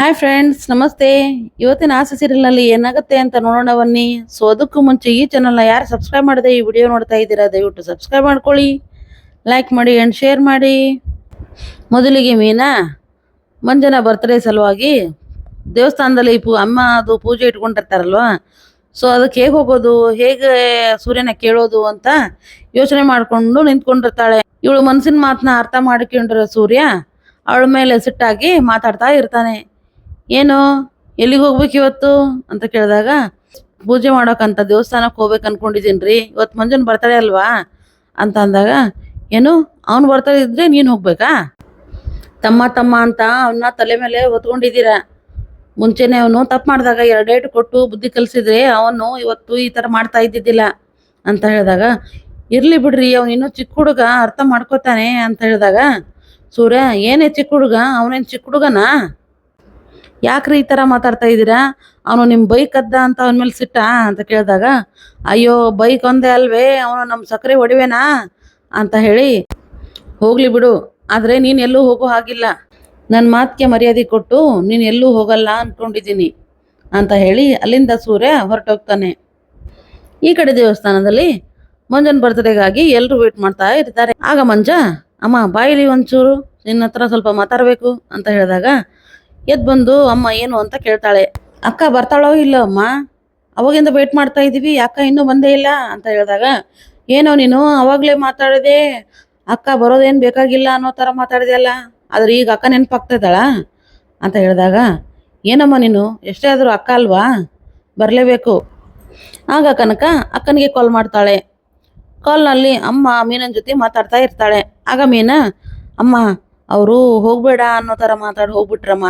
Hi friends ನಮಸ್ತೆ. ಇವತ್ತಿನ ಆಸೆ ಸೀರಿಯಲ್ನಲ್ಲಿ ಏನಾಗುತ್ತೆ ಅಂತ ನೋಡೋಣ ಬನ್ನಿ. ಸೊ ಅದಕ್ಕೂ ಮುಂಚೆ ಈ ಚಾನಲ್ನ ಯಾರು ಸಬ್ಸ್ಕ್ರೈಬ್ ಮಾಡದೆ ಈ ವಿಡಿಯೋ ನೋಡ್ತಾ ಇದ್ದೀರಾ, ದಯವಿಟ್ಟು ಸಬ್ಸ್ಕ್ರೈಬ್ ಮಾಡ್ಕೊಳ್ಳಿ. ಲೈಕ್ ಮಾಡಿ ಆ್ಯಂಡ್ ಶೇರ್ ಮಾಡಿ. ಮೊದಲಿಗೆ ಮೀನಾ, ಮಂಜನ ಬರ್ತ್ಡೇ ಸಲುವಾಗಿ ದೇವಸ್ಥಾನದಲ್ಲಿ ಪೂ, ಅಮ್ಮ ಅದು ಪೂಜೆ ಇಟ್ಕೊಂಡಿರ್ತಾರಲ್ವಾ? ಸೊ ಅದಕ್ಕೆ ಹೇಗೆ ಹೋಗೋದು, ಹೇಗೆ ಸೂರ್ಯನ ಕೇಳೋದು ಅಂತ ಯೋಚನೆ ಮಾಡಿಕೊಂಡು ನಿಂತ್ಕೊಂಡಿರ್ತಾಳೆ. ಇವಳು ಮನಸ್ಸಿನ ಮಾತನ್ನ ಅರ್ಥ ಮಾಡಿಕೊಂಡಿರೋ ಸೂರ್ಯ ಅವಳ ಮೇಲೆ ಸಿಟ್ಟಾಗಿ ಮಾತಾಡ್ತಾ ಇರ್ತಾನೆ. ಏನು? ಎಲ್ಲಿಗೆ ಹೋಗ್ಬೇಕು ಇವತ್ತು? ಅಂತ ಕೇಳಿದಾಗ, ಪೂಜೆ ಮಾಡೋಕಂತ ದೇವಸ್ಥಾನಕ್ಕೆ ಹೋಗ್ಬೇಕು ಅನ್ಕೊಂಡಿದ್ದೀನಿ ರೀ ಇವತ್ತು ಮಂಜುನ್ ಬರ್ತಾಳೆ ಅಲ್ವಾ? ಅಂತ ಅಂದಾಗ, ಏನು? ಅವ್ನು ಬರ್ತಾ ಇದ್ರೆ ನೀನು ಹೋಗ್ಬೇಕಾ? ತಮ್ಮ ತಮ್ಮ ಅಂತ ಅವನ್ನ ತಲೆ ಮೇಲೆ ಹೊತ್ಕೊಂಡಿದ್ದೀರ ಮುಂಚೆನೆ ಅವನು ತಪ್ಪು ಮಾಡಿದಾಗ ಎರಡು ಡೇಟ್ ಕೊಟ್ಟು ಬುದ್ಧಿ ಕಲಿಸಿದ್ರೆ ಅವನು ಇವತ್ತು ಈ ಥರ ಮಾಡ್ತಾ ಇದ್ದಿದ್ದಿಲ್ಲ ಅಂತ ಹೇಳಿದಾಗ, ಇರ್ಲಿ ಬಿಡ್ರಿ, ಅವನು ಇನ್ನೂ ಚಿಕ್ಕ ಹುಡುಗ, ಅರ್ಥ ಮಾಡ್ಕೋತಾನೆ ಅಂತ ಹೇಳಿದಾಗ, ಸೂರ್ಯ, ಏನೇ ಚಿಕ್ಕ ಹುಡುಗ, ಅವನೇನು ಚಿಕ್ಕ ಹುಡುಗನಾ? ಯಾಕ್ರಿ ಈ ಥರ ಮಾತಾಡ್ತಾ ಇದ್ದೀರಾ? ಅವನು ನಿಮ್ಮ ಬೈಕ್ ಅದ್ದ ಅಂತ ಅವನ ಮೇಲೆ ಸಿಟ್ಟ ಅಂತ ಕೇಳಿದಾಗ, ಅಯ್ಯೋ, ಬೈಕ್ ಒಂದೇ ಅಲ್ವೇ, ಅವನು ನಮ್ಮ ಸಕ್ಕರೆ ಹೊಡಿವೇನಾ? ಅಂತ ಹೇಳಿ, ಹೋಗ್ಲಿ ಬಿಡು, ಆದರೆ ನೀನು ಎಲ್ಲೂ ಹೋಗೋ ಹಾಗಿಲ್ಲ. ನನ್ನ ಮಾತಿಗೆ ಮರ್ಯಾದೆ ಕೊಟ್ಟು ನೀನು ಎಲ್ಲೂ ಹೋಗಲ್ಲ ಅಂದ್ಕೊಂಡಿದ್ದೀನಿ ಅಂತ ಹೇಳಿ ಅಲ್ಲಿಂದ ಸೂರ್ಯ ಹೊರಟೋಗ್ತಾನೆ. ಈ ಕಡೆ ದೇವಸ್ಥಾನದಲ್ಲಿ ಮಂಜನ್ ಬರ್ತ್ಡೇಗಾಗಿ ಎಲ್ಲರೂ ವೇಟ್ ಮಾಡ್ತಾ ಇರ್ತಾರೆ. ಆಗ ಮಂಜ, ಅಮ್ಮ ಬಾಯಿಲಿ ಒಂಚೂರು ನಿನ್ನ ಹತ್ರ ಸ್ವಲ್ಪ ಮಾತಾಡಬೇಕು, ಅಂತ ಹೇಳಿದಾಗ ಎದ್ದು ಬಂದು, ಅಮ್ಮ, ಏನು? ಅಂತ ಕೇಳ್ತಾಳೆ. ಅಕ್ಕ, ಬರ್ತಾಳೋ ಇಲ್ಲ ಅಮ್ಮ? ಅವಾಗಿಂದ ವೇಟ್ ಮಾಡ್ತಾ ಇದ್ದೀವಿ ಅಕ್ಕ ಇನ್ನೂ ಬಂದೇ ಇಲ್ಲ? ಅಂತ ಹೇಳಿದಾಗ, ಏನೋ ನೀನು ಅವಾಗಲೇ ಮಾತಾಡಿದೆ, ಅಕ್ಕ ಬರೋದೇನು ಬೇಕಾಗಿಲ್ಲ ಅನ್ನೋ ಥರ ಮಾತಾಡಿದೆಯಲ್ಲ ಆದ್ರೆ ಈಗ ಅಕ್ಕ ನೆನಪಾಗ್ತಾಯಿದ್ದಾಳ ಅಂತ ಹೇಳಿದಾಗ, ಏನಮ್ಮ ನೀನು? ಎಷ್ಟೇ ಆದರೂ ಅಕ್ಕ ಅಲ್ವಾ? ಬರಲೇಬೇಕು. ಆಗ ಕನಕ ಅಕ್ಕನಿಗೆ ಕಾಲ್ ಮಾಡ್ತಾಳೆ. ಕಾಲ್ನಲ್ಲಿ ಅಮ್ಮ ಮೀನನ ಜೊತೆ ಮಾತಾಡ್ತಾ ಇರ್ತಾಳೆ. ಆಗ ಮೀನ, ಅಮ್ಮ ಅವರು ಹೋಗ್ಬೇಡ ಅನ್ನೋ ಥರ ಮಾತಾಡಿ ಹೋಗ್ಬಿಟ್ರಮ್ಮ.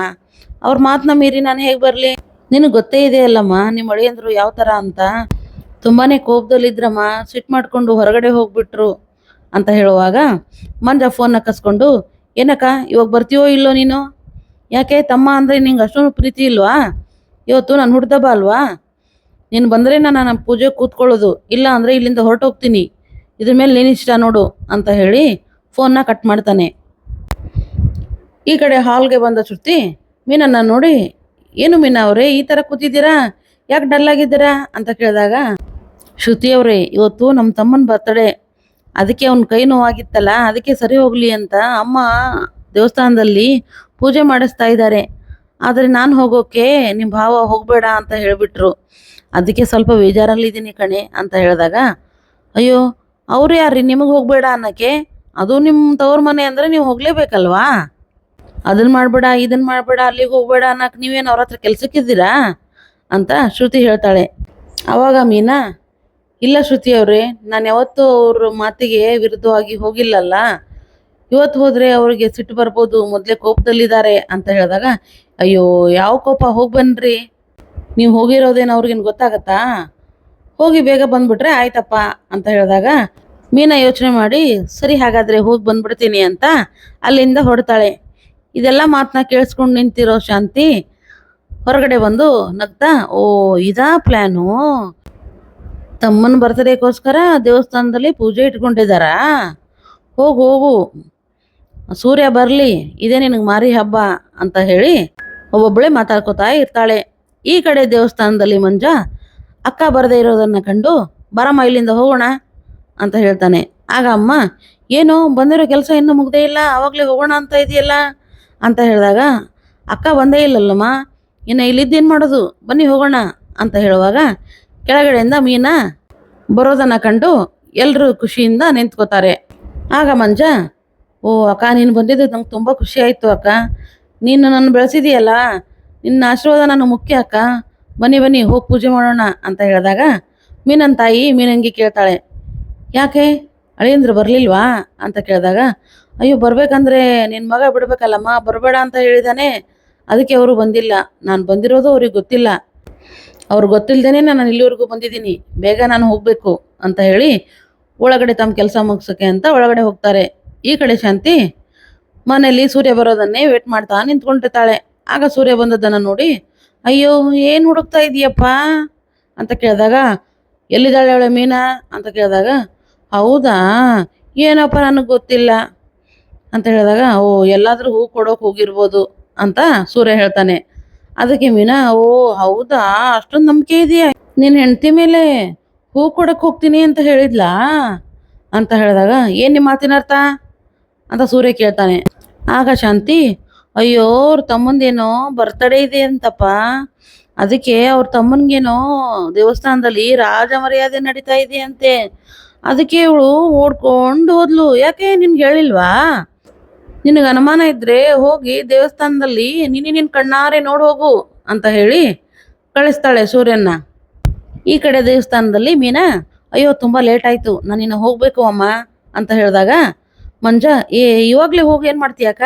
ಅವ್ರ ಮಾತನ್ನ ಮೀರಿ ನಾನು ಹೇಗೆ ಬರಲಿ? ನಿನಗೆ ಗೊತ್ತೇ ಇದೆ ಅಲ್ಲಮ್ಮ ನಿಮ್ಮ ಅಳಿಯಂದ್ರು ಯಾವ ಥರ ಅಂತ. ತುಂಬಾನೇ ಕೋಪದಲ್ಲಿದ್ರಮ್ಮ ಸಿಟ್ಟು ಮಾಡ್ಕೊಂಡು ಹೊರಗಡೆ ಹೋಗ್ಬಿಟ್ರು ಅಂತ ಹೇಳುವಾಗ ಮಂಜ ಫೋನ್ ಕಸ್ಕೊಂಡು ಏನಕ್ಕ, ಇವಾಗ ಬರ್ತೀಯೋ ಇಲ್ಲೋ ನೀನು? ಯಾಕೆ, ತಮ್ಮ ಅಂದರೆ ನಿಂಗೆ ಅಷ್ಟೊಂದು ಪ್ರೀತಿ ಇಲ್ವಾ? ಇವತ್ತು ನಾನು ಹುಡ್ದಬ್ಬ ಅಲ್ವಾ? ನೀನು ಬಂದರೆ ನಾನು ನನ್ನ ಪೂಜೆ ಕೂತ್ಕೊಳ್ಳೋದು, ಇಲ್ಲ ಅಂದರೆ ಇಲ್ಲಿಂದ ಹೊರಟೋಗ್ತೀನಿ. ಇದ್ರ ಮೇಲೆ ನೀನು ಇಷ್ಟ ನೋಡು ಅಂತ ಹೇಳಿ ಫೋನ್ನ ಕಟ್ ಮಾಡ್ತಾನೆ. ಈ ಕಡೆ ಹಾಲ್ಗೆ ಬಂದ ಶ್ರುತಿ, ಮೀನನ್ನ ನೋಡಿ, ಏನು ಮೀನಾ ಅವರೇ, ಈ ಥರ ಕೂತಿದ್ದೀರಾ? ಯಾಕೆ ಡಲ್ ಆಗಿದ್ದೀರಾ? ಅಂತ ಕೇಳಿದಾಗ, ಶ್ರುತಿ ಅವರೇ, ಇವತ್ತು ನಮ್ಮ ತಮ್ಮನ ಬರ್ತಡೇ ಅದಕ್ಕೆ ಅವ್ನ ಕೈ ನೋವಾಗಿತ್ತಲ್ಲ, ಅದಕ್ಕೆ ಸರಿ ಹೋಗ್ಲಿ ಅಂತ ಅಮ್ಮ ದೇವಸ್ಥಾನದಲ್ಲಿ ಪೂಜೆ ಮಾಡಿಸ್ತಾ ಇದ್ದಾರೆ. ಆದರೆ ನಾನು ಹೋಗೋಕೆ ನಿಮ್ಮ ಭಾವ ಹೋಗಬೇಡ ಅಂತ ಹೇಳಿಬಿಟ್ರು. ಅದಕ್ಕೆ ಸ್ವಲ್ಪ ಬೇಜಾರಲ್ಲಿದ್ದೀನಿ ಕಣೆ, ಅಂತ ಹೇಳಿದಾಗ, ಅಯ್ಯೋ, ಅವ್ರು ಯಾರ್ರಿ? ನಿಮಗೆ ಹೋಗಬೇಡ ಅನ್ನೋಕ್ಕೆ? ಅದು ನಿಮ್ಮ ತವ್ರ ಮನೆ ಅಂದರೆ ನೀವು ಹೋಗಲೇಬೇಕಲ್ವಾ? ಅದನ್ನ ಮಾಡಬೇಡ ಇದನ್ನ ಮಾಡಬೇಡ, ಅಲ್ಲಿಗೆ ಹೋಗಬೇಡ ಅನ್ನಕ್ಕೆ ನೀವೇನು ಅವ್ರ ಹತ್ರ ಕೆಲ್ಸಕ್ಕಿದ್ದೀರಾ ಅಂತ ಶ್ರುತಿ ಹೇಳ್ತಾಳೆ. ಅವಾಗ ಮೀನಾ, ಇಲ್ಲ ಶ್ರುತಿ ಅವರೇ, ನಾನು ಯಾವತ್ತೂ ಅವ್ರ ಮಾತಿಗೆ ವಿರುದ್ಧವಾಗಿ ಹೋಗಿಲ್ಲಲ್ಲ. ಇವತ್ತು ಹೋದರೆ ಅವ್ರಿಗೆ ಸಿಟ್ಟು ಬರ್ಬೋದು, ಮೊದಲೇ ಕೋಪದಲ್ಲಿದ್ದಾರೆ ಅಂತ ಹೇಳಿದಾಗ, ಅಯ್ಯೋ, ಯಾವ ಕೋಪ, ಹೋಗಿ ಬನ್ನಿರಿ ನೀವು ಹೋಗಿರೋದೇನು ಅವ್ರಿಗೇನು ಗೊತ್ತಾಗತ್ತಾ? ಹೋಗಿ ಬೇಗ ಬಂದ್ಬಿಟ್ರೆ ಆಯ್ತಪ್ಪ ಅಂತ ಹೇಳಿದಾಗ, ಮೀನಾ ಯೋಚನೆ ಮಾಡಿ, ಸರಿ ಹಾಗಾದರೆ ಹೋಗಿ ಬಂದ್ಬಿಡ್ತೀನಿ ಅಂತ ಅಲ್ಲಿಂದ ಹೊಡ್ತಾಳೆ ಇದೆಲ್ಲ ಮಾತನ್ನ ಕೇಳಿಸ್ಕೊಂಡು ನಿಂತಿರೋ ಶಾಂತಿ ಹೊರಗಡೆ ಬಂದು ನಗ್ತಾ, ಓ, ಇದಾ ಪ್ಲ್ಯಾನು ತಮ್ಮನ ಬರ್ತಡೇಗೋಸ್ಕರ ದೇವಸ್ಥಾನದಲ್ಲಿ ಪೂಜೆ ಇಟ್ಕೊಂಡಿದ್ದಾರಾ ಹೋಗು ಹೋಗು. ಸೂರ್ಯ ಬರಲಿ, ಇದೇ ನಿನಗೆ ಮಾರಿ ಹಬ್ಬ ಅಂತ ಹೇಳಿ ಒಬ್ಬೊಬ್ಬಳೆ ಮಾತಾಡ್ಕೋತಾ ಇರ್ತಾಳೆ. ಈ ಕಡೆ ದೇವಸ್ಥಾನದಲ್ಲಿ ಮಂಜ, ಅಕ್ಕ ಬರದೇ ಇರೋದನ್ನ ಕಂಡು ಬರಮ್ಮ, ಇಲ್ಲಿಂದ ಹೋಗೋಣ ಅಂತ ಹೇಳ್ತಾನೆ. ಆಗ ಅಮ್ಮ, ಏನು, ಬಂದಿರೋ ಕೆಲಸ ಇನ್ನೂ ಮುಗ್ದೇ ಇಲ್ಲ ಆವಾಗಲೇ ಹೋಗೋಣ ಅಂತ ಇದೆಯಲ್ಲ? ಅಂತ ಹೇಳಿದಾಗ, ಅಕ್ಕ ಬಂದೇ ಇಲ್ಲಲ್ಲಮ್ಮ, ಇನ್ನು ಇಲ್ಲಿದ್ದೇನು ಮಾಡೋದು? ಬನ್ನಿ ಹೋಗೋಣ, ಅಂತ ಹೇಳುವಾಗ ಕೆಳಗಡೆಯಿಂದ ಮೀನಾ ಬರೋದನ್ನ ಕಂಡು ಎಲ್ಲರೂ ಖುಷಿಯಿಂದ ನಿಂತ್ಕೋತಾರೆ. ಆಗ ಮಂಜ, ಓ, ಅಕ್ಕ, ನೀನು ಬಂದಿದ್ದು ನಂಗೆ ತುಂಬ ಖುಷಿ ಆಯಿತು ಅಕ್ಕ. ನೀನು ನನ್ನ ಬೆಳೆಸಿದೀಯಲ್ಲ, ನಿನ್ನ ಆಶೀರ್ವಾದ ನಾನು ಮುಖ್ಯ ಅಕ್ಕ. ಬನ್ನಿ ಬನ್ನಿ, ಹೋಗಿ ಪೂಜೆ ಮಾಡೋಣ, ಅಂತ ಹೇಳಿದಾಗ ಮೀನನ್ ತಾಯಿ ಮೀನಂಗಿ ಕೇಳ್ತಾಳೆ, ಯಾಕೆ, ಅಳಿಯಂದ್ರು ಬರಲಿಲ್ವಾ? ಅಂತ ಕೇಳಿದಾಗ ಅಯ್ಯೋ, ಬರಬೇಕಂದ್ರೆ ನಿನ್ನ ಮಗ ಬಿಡ್ಬೇಕಲ್ಲಮ್ಮ, ಬರಬೇಡ ಅಂತ ಹೇಳಿದಾನೆ. ಅದಕ್ಕೆ ಅವರು ಬಂದಿಲ್ಲ. ನಾನು ಬಂದಿರೋದು ಅವ್ರಿಗೆ ಗೊತ್ತಿಲ್ಲ. ಅವ್ರು ಗೊತ್ತಿಲ್ಲದೇನೆ ನಾನು ಇಲ್ಲಿವರೆಗೂ ಬಂದಿದ್ದೀನಿ. ಬೇಗ ನಾನು ಹೋಗಬೇಕು ಅಂತ ಹೇಳಿ ಒಳಗಡೆ ತಮ್ಮ ಕೆಲಸ ಮುಗಿಸೋಕೆ ಅಂತ ಒಳಗಡೆ ಹೋಗ್ತಾರೆ. ಈ ಕಡೆ ಶಾಂತಿ ಮನೆಯಲ್ಲಿ ಸೂರ್ಯ ಬರೋದನ್ನೇ ವೇಟ್ ಮಾಡ್ತಾ ನಿಂತ್ಕೊಂಡಿರ್ತಾಳೆ. ಆಗ ಸೂರ್ಯ ಬಂದದ್ದನ್ನು ನೋಡಿ, ಅಯ್ಯೋ, ಏನು ಹುಡುಕ್ತಾ ಇದೀಯಪ್ಪ? ಅಂತ ಕೇಳಿದಾಗ, ಎಲ್ಲಿದ್ದಾಳೆ ಅವಳೆ ಮೀನಾ? ಅಂತ ಕೇಳಿದಾಗ, ಹೌದಾ? ಏನಪ್ಪ, ನನಗೆ ಗೊತ್ತಿಲ್ಲ. ಅಂತ ಹೇಳಿದಾಗ, ಓ, ಎಲ್ಲಾದ್ರೂ ಹೂ ಕೊಡೋಕೆ ಹೋಗಿರ್ಬೋದು ಅಂತ ಸೂರ್ಯ ಹೇಳ್ತಾನೆ. ಅದಕ್ಕೆ ಮೀನಾ, ಓ, ಹೌದಾ? ಅಷ್ಟೊಂದು ನಂಬಿಕೆ ಇದೆಯಾ? ನಿನ್ನ ಹೆಂಡತಿ ಮೇಲೆ ಹೂ ಕೊಡಕ್ಕೆ ಹೋಗ್ತೀನಿ ಅಂತ ಹೇಳಿದ್ಲಾ? ಅಂತ ಹೇಳಿದಾಗ, ಏನು ನಿಮ್ಮ ಮಾತಿನ ಅರ್ಥ? ಅಂತ ಸೂರ್ಯ ಕೇಳ್ತಾನೆ. ಆಗ ಶಾಂತಿ, ಅಯ್ಯೋ, ಅವ್ರ ತಮ್ಮಂದೇನೋ ಬರ್ತಡೇ ಇದೆ ಅಂತಪ್ಪ. ಅದಕ್ಕೆ ಅವ್ರ ತಮ್ಮನಿಗೇನೋ ದೇವಸ್ಥಾನದಲ್ಲಿ ರಾಜ ಮರ್ಯಾದೆ ನಡೀತಾ ಇದೆ ಅಂತೆ. ಅದಕ್ಕೆ ಇವಳು ಓಡ್ಕೊಂಡು ಹೋದ್ಲು. ಯಾಕೆ ನಿನ್ಗೆ ಹೇಳಿಲ್ವಾ? ನಿನಗೆ ಅನುಮಾನ ಇದ್ರೆ ಹೋಗಿ ದೇವಸ್ಥಾನದಲ್ಲಿ ನೀನು ನಿನ್ನ ಕಣ್ಣಾರೆ ನೋಡಿ ಹೋಗು ಅಂತ ಹೇಳಿ ಕಳಿಸ್ತಾಳೆ ಸೂರ್ಯನ ಈ ಕಡೆ ದೇವಸ್ಥಾನದಲ್ಲಿ ಮೀನಾ, ಅಯ್ಯೋ, ತುಂಬ ಲೇಟ್ ಆಯ್ತು, ನಾನು ನಿನ್ನ ಹೋಗ್ಬೇಕು ಅಮ್ಮ, ಅಂತ ಹೇಳಿದಾಗ, ಮಂಜ, ಏ, ಇವಾಗಲೇ ಹೋಗಿ ಏನು ಮಾಡ್ತೀಯಾಕ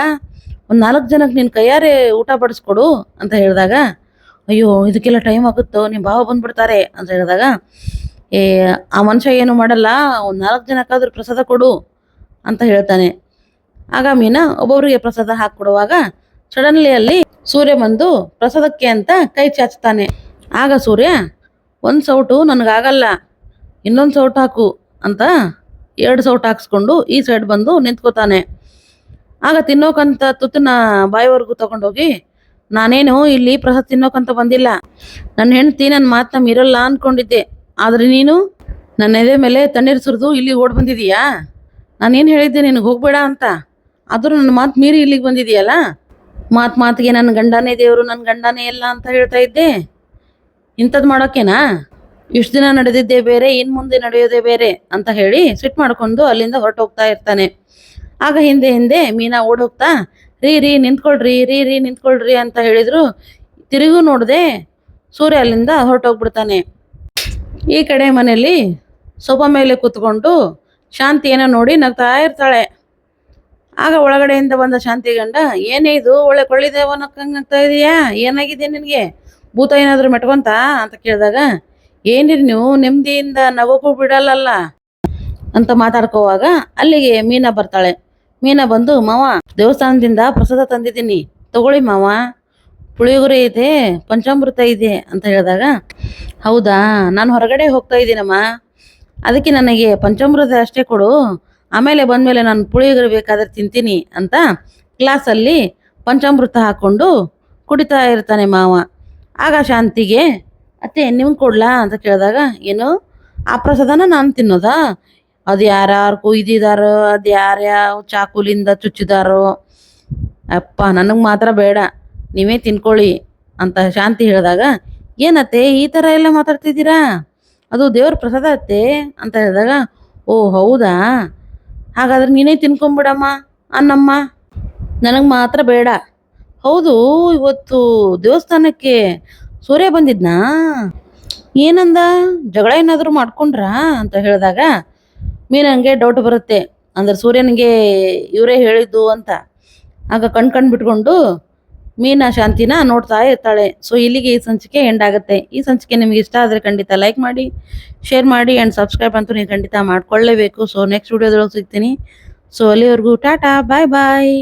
ಒಂದು ನಾಲ್ಕು ಜನಕ್ಕೆ ನಿನ್ನ ಕೈಯಾರೆ ಊಟ ಬಡಿಸ್ಕೊಡು, ಅಂತ ಹೇಳಿದಾಗ, ಅಯ್ಯೋ, ಇದಕ್ಕೆಲ್ಲ ಟೈಮ್ ಆಗುತ್ತೋ? ನಿಮ್ಮ ಭಾವ ಬಂದ್ಬಿಡ್ತಾರೆ, ಅಂತ ಹೇಳಿದಾಗ, ಏ, ಆ ಮನುಷ್ಯ ಏನು ಮಾಡಲ್ಲ, ಒಂದು ನಾಲ್ಕು ಜನಕ್ಕಾದ್ರೂ ಪ್ರಸಾದ ಕೊಡು, ಅಂತ ಹೇಳ್ತಾನೆ. ಆಗ ಮೀನಾ ಒಬ್ಬೊಬ್ಬರಿಗೆ ಪ್ರಸಾದ ಹಾಕಿಕೊಡುವಾಗ ಸಡನ್ಲಿ ಅಲ್ಲಿ ಸೂರ್ಯ ಬಂದು ಪ್ರಸಾದಕ್ಕೆ ಅಂತ ಕೈ ಚಾಚ್ತಾನೆ ಆಗ ಸೂರ್ಯ, ಒಂದು ಸೌಟು ನನಗಾಗಲ್ಲ, ಇನ್ನೊಂದು ಸೌಟ್ ಹಾಕು ಅಂತ ಎರಡು ಸೌಟ್ ಹಾಕಿಸ್ಕೊಂಡು ಈ ಸೈಡ್ ಬಂದು ನಿಂತ್ಕೋತಾನೆ. ಆಗ ತಿನ್ನೋಕಂತ ತುತ್ತನ್ನ ಬಾಯಿವರೆಗೂ ತಗೊಂಡೋಗಿ, ನಾನೇನು ಇಲ್ಲಿ ಪ್ರಸಾದ ತಿನ್ನೋಕಂತ ಬಂದಿಲ್ಲ. ನನ್ನ ಹೆಂಡ್ತಿ ನನ್ನ ಮಾತನ್ನ ಮೀರಲ್ಲ ಅಂದ್ಕೊಂಡಿದ್ದೆ ಆದರೆ ನೀನು ನನ್ನ ಎದೆ ಮೇಲೆ ತಣ್ಣೀರು ಸುರಿದು ಇಲ್ಲಿ ಓಡ್ ಬಂದಿದೀಯಾ? ನಾನೇನು ಹೇಳಿದ್ದೆ ನಿನಗೆ ಹೋಗಬೇಡ ಅಂತ. ಆದರೂ ನನ್ನ ಮಾತು ಮೀರಿ ಇಲ್ಲಿಗೆ ಬಂದಿದೆಯಲ್ಲ? ಮಾತು ಮಾತಿಗೆ ನನ್ನ ಗಂಡನೇ ದೇವರು ನನ್ನ ಗಂಡನೇ ಇಲ್ಲ ಅಂತ ಹೇಳ್ತಾ ಇದ್ದೆ. ಇಂಥದ್ದು ಮಾಡೋಕ್ಕೇನಾ ಇಷ್ಟು ದಿನ ನಡೆದಿದ್ದೆ ಬೇರೆ ಇನ್ನು ಮುಂದೆ ನಡೆಯೋದೇ ಬೇರೆ ಅಂತ ಹೇಳಿ ಸಿಟ್ ಮಾಡ್ಕೊಂಡು ಅಲ್ಲಿಂದ ಹೊರಟೋಗ್ತಾ ಇರ್ತಾನೆ. ಆಗ ಹಿಂದೆ ಹಿಂದೆ ಮೀನಾ ಓಡ್ ಹೋಗ್ತಾ ರೀ ರೀ, ನಿಂತ್ಕೊಳ್ರಿ, ರೀ ರೀ, ನಿಂತ್ಕೊಳ್ರಿ ಅಂತ ಹೇಳಿದ್ರು. ತಿರುಗೂ ನೋಡದೆ ಸೂರ್ಯ ಅಲ್ಲಿಂದ ಹೊರಟೋಗ್ಬಿಡ್ತಾನೆ. ಈ ಕಡೆ ಮನೆಯಲ್ಲಿ ಸೋಫಾ ಮೇಲೆ ಕೂತ್ಕೊಂಡು ಶಾಂತಿ ನೋಡಿ ನಗ್ತಾ ಇರ್ತಾಳೆ. ಆಗ ಒಳಗಡೆಯಿಂದ ಬಂದ ಶಾಂತಿ ಗಂಡ, ಏನೇ ಇದು ಒಳ್ಳೆ ಕೊಳ್ಳಿದೇವ ನಕ್ಕಂಗೆ ಇದೆಯಾ ಇದೀಯಾ? ಏನಾಗಿದೆ ನಿನಗೆ? ಭೂತ ಏನಾದರೂ ಮೆಟ್ಕೊಂತ? ಅಂತ ಕೇಳಿದಾಗ, ಏನಿರಿ ನೀವು ನೆಮ್ಮದಿಯಿಂದ ನಗೋಕ್ಕೂ ಬಿಡಲ್ಲಲ್ಲ? ಅಂತ ಮಾತಾಡ್ಕೋವಾಗ ಅಲ್ಲಿಗೆ ಮೀನಾ ಬರ್ತಾಳೆ. ಮೀನಾ ಬಂದು, ಮಾವ, ದೇವಸ್ಥಾನದಿಂದ ಪ್ರಸಾದ ತಂದಿದ್ದೀನಿ. ತಗೊಳ್ಳಿ ಮಾವ. ಪುಳಿಯೋಗರೆ ಇದೆ, ಪಂಚಾಮೃತ ಇದೆ ಅಂತ ಹೇಳಿದಾಗ, ಹೌದಾ, ನಾನು ಹೊರಗಡೆ ಹೋಗ್ತಾ ಇದ್ದೀನಮ್ಮ. ಅದಕ್ಕೆ ನನಗೆ ಪಂಚಾಮೃತ ಅಷ್ಟೇ ಕೊಡು. ಆಮೇಲೆ ಬಂದಮೇಲೆ ನಾನು ಪುಳಿಯೋಗರೆ ಬೇಕಾದ್ರೆ ತಿಂತೀನಿ ಅಂತ ಗ್ಲಾಸಲ್ಲಿ ಪಂಚಾಮೃತ ಹಾಕ್ಕೊಂಡು ಕುಡಿತಾ ಇರ್ತಾನೆ ಮಾವ. ಆಗ ಶಾಂತಿಗೆ, ಅತ್ತೆ, ನಿಮ್ಗೆ ಕೊಡ್ಲಾ? ಅಂತ ಕೇಳಿದಾಗ, ಏನು? ಆ ಪ್ರಸಾದನ ನಾನು ತಿನ್ನೋದಾ? ಅದು ಯಾರ್ಯಾರು ಕುಯ್ದಿದಾರೋ, ಅದು ಯಾರ್ಯಾವ ಚಾಕುಲಿಂದ ಚುಚ್ಚಿದಾರೋ? ಅಪ್ಪ, ನನಗೆ ಮಾತ್ರ ಬೇಡ, ನೀವೇ ತಿನ್ಕೊಳ್ಳಿ, ಅಂತ ಶಾಂತಿ ಹೇಳಿದಾಗ, ಏನತ್ತೆ, ಈ ಥರ ಎಲ್ಲ ಮಾತಾಡ್ತಿದ್ದೀರಾ? ಅದು ದೇವ್ರ ಪ್ರಸಾದ ಅತ್ತೆ, ಅಂತ ಹೇಳಿದಾಗ, ಓ, ಹೌದಾ? ಹಾಗಾದ್ರೆ ನೀನೇ ತಿನ್ಕೊಂಬಿಡಮ್ಮ ಅನ್ನಮ್ಮ ನನಗೆ ಮಾತ್ರ ಬೇಡ. ಹೌದು, ಇವತ್ತು ದೇವಸ್ಥಾನಕ್ಕೆ ಸೂರ್ಯ ಬಂದಿದ್ನಾ? ಏನಂದ? ಜಗಳ ಏನಾದರೂ ಮಾಡ್ಕೊಂಡ್ರಾ ಅಂತ ಹೇಳಿದಾಗ, ಮೀನಂಗೆ ಡೌಟ್ ಬರುತ್ತೆ. ಅಂದ್ರೆ ಸೂರ್ಯನಿಗೆ ಇವರೇ ಹೇಳಿದ್ದು ಅಂತ. ಆಗ ಕಣ್ ಕಣ್ ಬಿಟ್ಕೊಂಡು ಮೀನಾ ಶಾಂತಿನ ನೋಡ್ತಾ ಇರ್ತಾಳೆ. ಸೊ ಇಲ್ಲಿಗೆ ಈ ಸಂಚಿಕೆ ಎಂಡ್ ಆಗುತ್ತೆ. ಈ ಸಂಚಿಕೆ ನಿಮ್ಗೆ ಇಷ್ಟ ಆದರೆ ಖಂಡಿತ ಲೈಕ್ ಮಾಡಿ ಶೇರ್ ಮಾಡಿ ಆ್ಯಂಡ್ ಸಬ್ಸ್ಕ್ರೈಬ್ ಅಂತೂ ನೀವು ಖಂಡಿತ ಮಾಡ್ಕೊಳ್ಳೇಬೇಕು. ಸೊ ನೆಕ್ಸ್ಟ್ ವಿಡಿಯೋದೊಳಗೆ ಸಿಗ್ತೀನಿ. ಸೊ ಅಲ್ಲಿವರೆಗೂ ಟಾಟಾ ಬಾಯ್ ಬಾಯ್